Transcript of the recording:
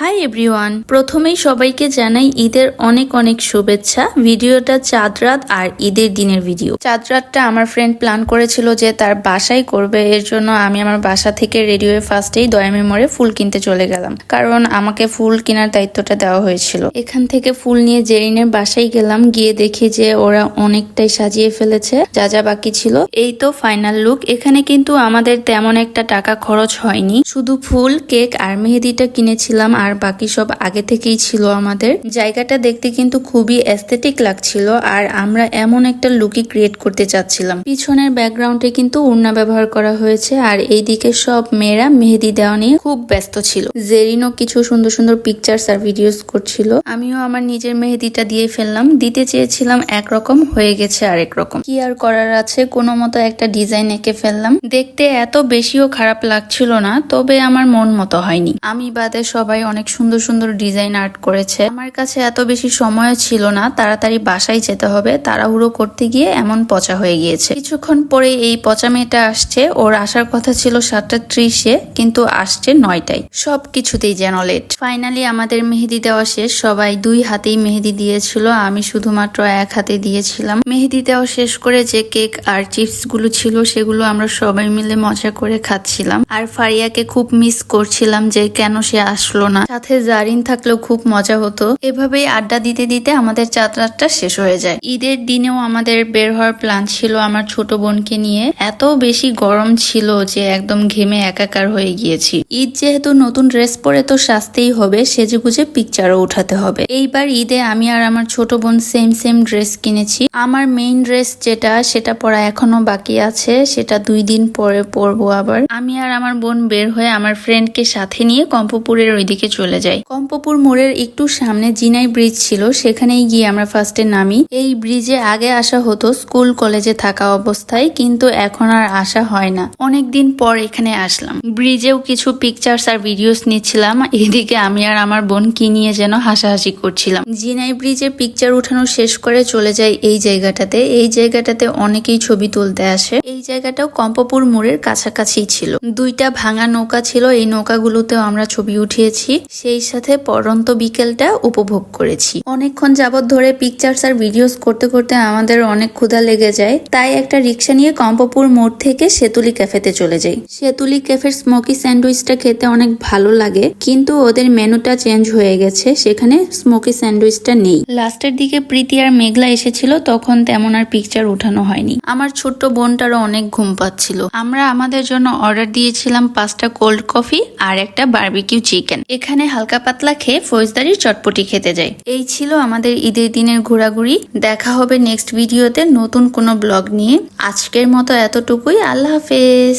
Hi everyone প্রথমেই সবাইকে জানাই ঈদের অনেক অনেক শুভেচ্ছা। ভিডিওটা চাঁদ রাত আর ঈদের দিনের ভিডিও। চাঁদ রাতটা আমার ফ্রেন্ড প্ল্যান করেছিল যে তার বাসায় করবে। এর জন্য আমি আমার বাসা থেকে রেডি হয়ে ফার্স্টেই দয়ামে মোড়ে ফুল কিনতে চলে গেলাম। কারণ আমাকে ফুল কেনার দায়িত্বটা দেওয়া হয়েছিল। এখান থেকে ফুল নিয়ে জেরিনের বাসায় গেলাম। গিয়ে দেখি যে ওরা অনেকটাই সাজিয়ে ফেলেছে। যা যা বাকি ছিল। এই তো ফাইনাল লুক এখানে কিন্তু আমাদের তেমন একটা টাকা খরচ হয়নি। শুধু ফুল কেক আর মেহেদিটা কিনেছিলাম। আর বাকি সব আগে থেকেই ছিল আমাদের। জায়গাটা দেখতে কিন্তু খুবই অ্যাস্থেটিক লাগছিল আর আমরা এমন একটা লুকই ক্রিয়েট করতে চাচ্ছিলাম। পিছনের ব্যাকগ্রাউন্ডে কিন্তু উড়না ব্যবহার করা হয়েছে আর এইদিকে সব মেয়েরা মেহেদি দেওয়া নিয়ে খুব ব্যস্ত ছিল। জেরিনও কিছু সুন্দর সুন্দর পিকচার্স আর ভিডিওস করছিল। আমিও আমার নিজের মেহেদিটা দিয়ে ফেললাম। দিতে চেয়েছিলাম একরকম, হয়ে গেছে আরেক রকম। কি আর করার আছে? কোনো মতো একটা ডিজাইন এঁকে ফেললাম। দেখতে এত বেশিও খারাপ লাগছিল না, তবে আমার মন মতো হয়নি। আমি বাদে সবাই অনেক সুন্দর সুন্দর ডিজাইন আর্ট করেছে। আমার কাছে এত বেশি সময় ছিল না, তাড়াতাড়ি বাসায় যেতে হবে। তাড়াহুড়ো করতে গিয়ে এমন পচা হয়ে গিয়েছে। কিছুক্ষণ পরে এই পচা মেয়েটা আসছে। ওর আসার কথা ছিল সাতটা ত্রিশে, কিন্তু আসছে নয়টায়। সব কিছুতেই যেন লেট ফাইনালি আমাদের মেহেদি দেওয়া শেষ। সবাই দুই হাতেই মেহেদি দিয়েছিল। আমি শুধুমাত্র এক হাতে দিয়েছিলাম। মেহেদি দেওয়া শেষ করে যে কেক আর চিপসগুলো ছিল, সেগুলো আমরা সবাই মিলে মজা করে খাচ্ছিলাম। আর ফারিয়াকে খুব মিস করছিলাম যে কেন সে আসলো না। সাথে জারিন থাকলেও খুব মজা হতো। এভাবেই আড্ডা দিতে দিতে আমাদের যাত্রাটা শেষ হয়ে যায়। ঈদের দিনেও আমাদের বের হওয়ার প্ল্যান ছিল আমার ছোট বোনকে নিয়ে। এত বেশি গরম ছিল যে একদম ঘেমে একাকার হয়ে গিয়েছি। ঈদ যেহেতু নতুন ড্রেস পরে তো সাজতেই হবে সেজে গুজে পিকচারও উঠাতে হবে। এইবার ঈদে আমি আর আমার ছোট বোন সেম সেম ড্রেস কিনেছি। আমার মেইন ড্রেস যেটা, সেটা পরা এখনও বাকি আছে। সেটা দুই দিন পরে পরবো আবার। আমি আর আমার বোন বের হয়ে আমার ফ্রেন্ডকে সাথে নিয়ে কম্পপুরের ওইদিকে চলে যাই কম্পপুর মোড়ের একটু সামনে জিনাই ব্রিজ ছিল, সেখানেই গিয়ে আমরা ফার্স্টে নামি। এই ব্রিজে আগে আসা হতো স্কুল কলেজে থাকা অবস্থায়, কিন্তু এখন আর আসা হয় না। অনেকদিন পর এখানে আসলাম। ব্রিজেও কিছু পিকচার্স আর ভিডিওস নিচ্ছিলাম। এদিকে আমি আর আমার বোন কি নিয়ে যেন হাসাহাসি করছিলাম। জিনাই ব্রিজে পিকচার উঠানো শেষ করে চলে যাই এই জায়গাটাতে। এই জায়গাটাতে অনেকেই ছবি তুলতে আসে। এই জায়গাটাও কম্পপুর মোড়ের কাছাকাছি ছিল। দুইটা ভাঙা নৌকা ছিল। এই নৌকাগুলোতেও আমরা ছবি উঠিয়েছি। সেই সাথে পরন্ত বিকেলটা উপভোগ করেছি। অনেকক্ষণ যাবত ধরে পিকচার্স আর ভিডিওস করতে করতে আমাদের অনেক ক্ষুধা লেগে যায়। তাই একটা রিক্সা নিয়ে কম্পপুর মোড় থেকে সেতুলি ক্যাফেতে চলে যাই। সেতুলি ক্যাফের স্মোকি স্যান্ডউইচটা খেতে অনেক ভালো লাগে, কিন্তু ওদের মেনুটা চেঞ্জ হয়ে গেছে, সেখানে স্মোকি স্যান্ডউইচটা নেই। লাস্টের দিকে প্রীতি আর মেঘলা এসেছিল, তখন তেমন আর পিকচার উঠানো হয়নি। আমার ছোট্ট বোনটারও অনেক ঘুম পাচ্ছিল। আমরা আমাদের জন্য অর্ডার দিয়েছিলাম পাঁচটা কোল্ড কফি আর একটা বার্বিকিউ চিকেন এখানে হালকা পাতলা খেয়ে ফৌজদারির চটপটি খেতে যাই। এই ছিল আমাদের ঈদের দিনের ঘোরাঘুরি। দেখা হবে নেক্সট ভিডিওতে নতুন কোনো ব্লগ নিয়ে। আজকের মতো এতটুকুই। আল্লাহ হাফেজ।